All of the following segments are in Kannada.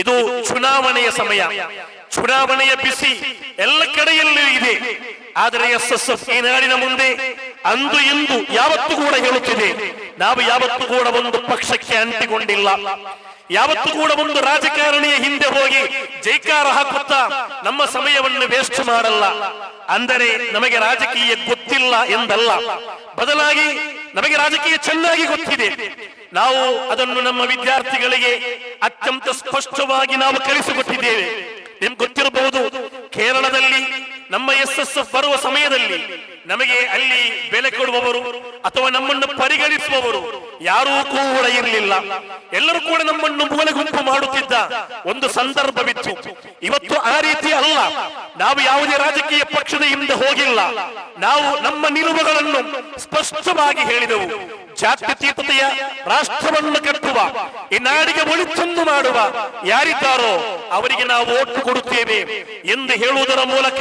ಇದು ಚುನಾವಣೆಯ ಸಮಯ. ಚುನಾವಣೆಯ ಬಿಸಿ ಎಲ್ಲ ಕಡೆಯಲ್ಲೂ ಇದೆ. ಆದರೆ ಎಸ್ ಎಸ್ ಎಫ್ ಈ ನಾಡಿನ ಮುಂದೆ ಅಂದು ಇಂದು ಯಾವತ್ತು ಕೂಡ ಹೇಳುತ್ತಿದೆ. ನಾವು ಯಾವತ್ತು ಕೂಡ ಒಂದು ಪಕ್ಷಕ್ಕೆ ಅಂಟಿಕೊಂಡಿಲ್ಲ. ಯಾವತ್ತು ಕೂಡ ಒಂದು ರಾಜಕಾರಣಿಯ ಹಿಂದೆ ಹೋಗಿ ಜೈಕಾರ ಹಾಕುತ್ತಾ ನಮ್ಮ ಸಮಯವನ್ನು ವೇಸ್ಟ್ ಮಾಡಲ್ಲ. ಅಂದರೆ ನಮಗೆ ರಾಜಕೀಯ ಗೊತ್ತಿಲ್ಲ ಎಂದಲ್ಲ. ಬದಲಾಗಿ ನಮಗೆ ರಾಜಕೀಯ ಚೆನ್ನಾಗಿ ಗೊತ್ತಿದೆ. ನಾವು ಅದನ್ನು ನಮ್ಮ ವಿದ್ಯಾರ್ಥಿಗಳಿಗೆ ಅತ್ಯಂತ ಸ್ಪಷ್ಟವಾಗಿ ನಾವು ಕಲಿಸಿಕೊಟ್ಟಿದ್ದೇವೆ. ನಿಮ್ಗೆ ಗೊತ್ತಿರಬಹುದು, ಕೇರಳದಲ್ಲಿ ನಮ್ಮ ಎಸ್ ಎಸ್ ಎಫ್ ಬರುವ ಸಮಯದಲ್ಲಿ ನಮಗೆ ಅಲ್ಲಿ ಬೆಲೆ ಕೊಡುವವರು ಅಥವಾ ನಮ್ಮನ್ನು ಪರಿಗಣಿಸುವವರು ಯಾರೂ ಕೂಡ ಇರಲಿಲ್ಲ. ಎಲ್ಲರೂ ಕೂಡ ನಮ್ಮನ್ನು ಮೂಲೆ ಗುಂಪು ಮಾಡುತ್ತಿದ್ದ ಒಂದು ಸಂದರ್ಭವಿತ್ತು. ಇವತ್ತು ಆ ರೀತಿ ಅಲ್ಲ. ನಾವು ಯಾವುದೇ ರಾಜಕೀಯ ಪಕ್ಷದ ಹಿಂದೆ ಹೋಗಿಲ್ಲ. ನಾವು ನಮ್ಮ ನಿಲುವುಗಳನ್ನು ಸ್ಪಷ್ಟವಾಗಿ ಹೇಳಿದೆವು. ಜಾತ್ಯತೀತತೆಯ ರಾಷ್ಟ್ರವನ್ನು ಕಟ್ಟುವ, ಈ ನಾಡಿಗೆ ಒಳಿತಂದು ಮಾಡುವ ಯಾರಿದ್ದಾರೋ ಅವರಿಗೆ ನಾವು ಒಟ್ಟು ಕೊಡುತ್ತೇವೆ ಎಂದು ಹೇಳುವುದರ ಮೂಲಕ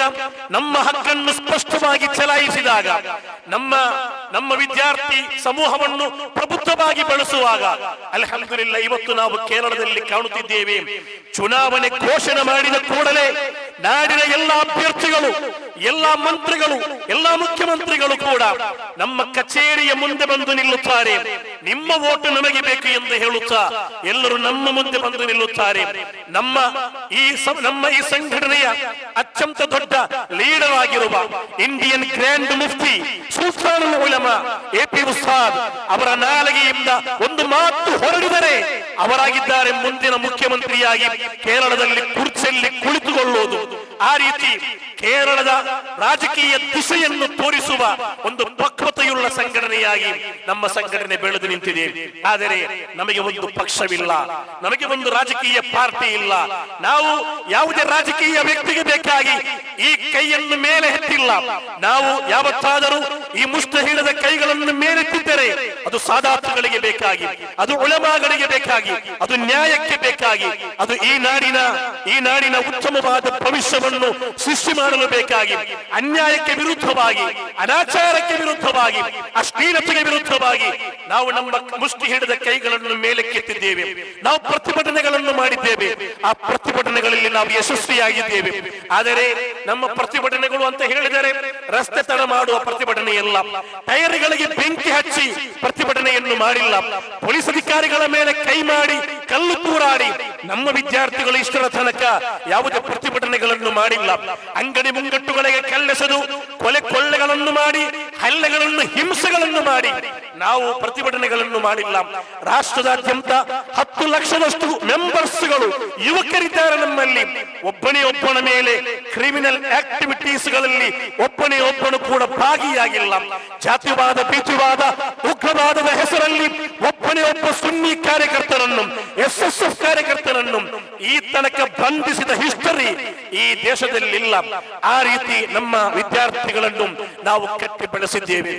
ನಮ್ಮ ಹಕ್ಕನ್ನು ಸ್ಪಷ್ಟವಾಗಿ ಚಲಾಯಿಸಿದಾಗ, ನಮ್ಮ ನಮ್ಮ ವಿದ್ಯಾರ್ಥಿ ಸಮೂಹವನ್ನು ಪ್ರಬುದ್ಧವಾಗಿ ಬಳಸುವಾಗ, ಅಲ್ಹಮ್ದುಲಿಲ್ಲ, ಇವತ್ತು ನಾವು ಕೇರಳದಲ್ಲಿ ಕಾಣುತ್ತಿದ್ದೇವೆ. ಚುನಾವಣೆ ಘೋಷಣೆ ಮಾಡಿದ ಕೂಡಲೇ ನಾಡಿನ ಎಲ್ಲ ಅಭ್ಯರ್ಥಿಗಳು, ಎಲ್ಲ ಮಂತ್ರಿಗಳು, ಎಲ್ಲ ಮುಖ್ಯಮಂತ್ರಿಗಳು ಕೂಡ ನಮ್ಮ ಕಚೇರಿಯ ಮುಂದೆ ಬಂದು ನಿಲ್ಲುತ್ತಾರೆ. ನಿಮ್ಮ ಓಟು ನಮಗೆ ಬೇಕು ಎಂದು ಹೇಳುತ್ತಾ ಎಲ್ಲರೂ ನಮ್ಮ ಮುಂದೆ ಬಂದು ನಿಲ್ಲುತ್ತಾರೆ. ನಮ್ಮ ಈ ನಮ್ಮ ಈ ಸಂಘಟನೆಯ ಅತ್ಯಂತ ದೊಡ್ಡ ಲೀಡರ್ ಆಗಿರುವ Indian grand Mufti Sultan Ulama A P Usthad ಅವರ ನಾಲಿಗೆಯಿಂದ ಒಂದು ಮಾತು ಹೊರಡಿದರೆ ಅವರಾಗಿದ್ದಾರೆ ಮುಂದಿನ ಮುಖ್ಯಮಂತ್ರಿಯಾಗಿ ಕೇರಳದಲ್ಲಿ ಕುರ್ಚಿಯಲ್ಲಿ ಕುಳಿತುಕೊಳ್ಳುವುದು. ಆ ರೀತಿ ಕೇರಳದ ರಾಜಕೀಯ ದಿಸೆಯನ್ನು ತೋರಿಸುವ ಒಂದು ಪಕ್ವತೆಯುಳ್ಳ ಸಂಘಟನೆಯಾಗಿ ನಮ್ಮ ಸಂಘಟನೆ ಬೆಳೆದು ನಿಂತಿದೆ. ಆದರೆ ನಮಗೆ ಒಂದು ಪಕ್ಷವಿಲ್ಲ. ನಮಗೆ ಒಂದು ರಾಜಕೀಯ ಪಾರ್ಟಿ ಇಲ್ಲ. ನಾವು ಯಾವುದೇ ರಾಜಕೀಯ ವ್ಯಕ್ತಿಗೆ ಬೇಕಾಗಿ ಈ ಕೈಯನ್ನು ಮೇಲೆ ಹೆತ್ತಿಲ್ಲ ನಾವು ಯಾವತ್ತಾದರೂ ಹಿಡಿದ ಕೈಗಳನ್ನು ಮೇಲೆತ್ತಿದ್ದರೆ ಅದು ಸಾದಾತುಗಳಿಗೆ ಬೇಕಾಗಿ, ಅದು ಉಳಮಾಗಳಿಗೆ ಬೇಕಾಗಿ, ಅದು ನ್ಯಾಯಕ್ಕೆ ಬೇಕಾಗಿ, ಅದು ಈ ನಾಡಿನ ಈ ನಾಡಿನ ಉತ್ತಮವಾದ ಭವಿಷ್ಯವನ್ನು ಸೃಷ್ಟಿ ಮಾಡಲು ಬೇಕಾಗಿ, ಅನ್ಯಾಯಕ್ಕೆ ವಿರುದ್ಧವಾಗಿ, ಅನಾಚಾರಕ್ಕೆ ವಿರುದ್ಧವಾಗಿ, ಅಶ್ಲೀಲತೆಗೆ ವಿರುದ್ಧವಾಗಿ ನಾವು ನಮ್ಮ ಮುಷ್ಟಿ ಹಿಡಿದ ಕೈಗಳನ್ನು ಮೇಲಕ್ಕೆತ್ತಿದ್ದೇವೆ. ನಾವು ಪ್ರತಿಭಟನೆಗಳನ್ನು ಮಾಡಿದ್ದೇವೆ. ಆ ಪ್ರತಿಭಟನೆಗಳಲ್ಲಿ ನಾವು ಯಶಸ್ವಿಯಾಗಿದ್ದೇವೆ. ಆದರೆ ನಮ್ಮ ಪ್ರತಿಭಟನೆಗಳು ಅಂತ ಹೇಳಿದರೆ ರಸ್ತೆ ತಡ ಮಾಡುವ ಪ್ರತಿಭಟನೆ ಇಲ್ಲ ಟೈರ್ಗಳಿಗೆ ಬೆಂಕಿ ಹಚ್ಚಿ ಪ್ರತಿಭಟನೆಯನ್ನು ಮಾಡಿಲ್ಲ. ಪೊಲೀಸ್ ಅಧಿಕಾರಿಗಳ ಮೇಲೆ ಕೈ ಮಾಡಿ, ಕಲ್ಲು ತೂರಾಡಿ, ನಮ್ಮ ವಿದ್ಯಾರ್ಥಿಗಳು ಇಷ್ಟರ ತನಕ ಯಾವುದೇ ಪ್ರತಿಭಟನೆಗಳನ್ನು ಮಾಡಿಲ್ಲ. ಅಂಗಡಿ ಮುಂಗಟ್ಟುಗಳಿಗೆ ಕಲ್ಲೆಸೆದು, ಕೊಲೆ ಕೊಳ್ಳೆಗಳನ್ನು ಮಾಡಿ, ಹಲ್ಲೆಗಳನ್ನು, ಹಿಂಸೆಗಳನ್ನು ಮಾಡಿ. ನಾವು ಪ್ರತಿಭಟನೆಗಳನ್ನು ಮಾಡಿಲ್ಲ. ರಾಷ್ಟ್ರದಾದ್ಯಂತ ಹತ್ತು ಲಕ್ಷದಷ್ಟು ಮೆಂಬರ್ಸ್ಗಳು ಯುವಕರಿದ್ದಾರೆ ನಮ್ಮಲ್ಲಿ. ಒಬ್ಬನೇ ಒಬ್ಬನ ಮೇಲೆ ಕ್ರಿಮಿನಲ್ ಆಕ್ಟಿವಿಟೀಸ್ಗಳಲ್ಲಿ ಒಬ್ಬನೇ ಒಬ್ಬನು ಕೂಡ ಭಾಗಿಯಾಗಿಲ್ಲ. ಜಾತಿವಾದ ಪೀತಿವಾದ ಉಗ್ರವಾದದ ಹೆಸರಲ್ಲಿ ಒಬ್ಬನೇ ಒಬ್ಬ ಸುನ್ನಿ ಕಾರ್ಯಕರ್ತರನ್ನು ಎಸ್ ಎಸ್ ಎಫ್ ಕಾರ್ಯಕರ್ತರನ್ನು ಈ ತನಕ ಬಂಧಿಸಿದ ಹಿಸ್ಟರಿ ಈ ದೇಶದಲ್ಲಿಲ್ಲ. ಆ ರೀತಿ ನಮ್ಮ ವಿದ್ಯಾರ್ಥಿಗಳನ್ನು ನಾವು ಕಟ್ಟಿ ಬೆಳೆಸಿದ್ದೇವೆ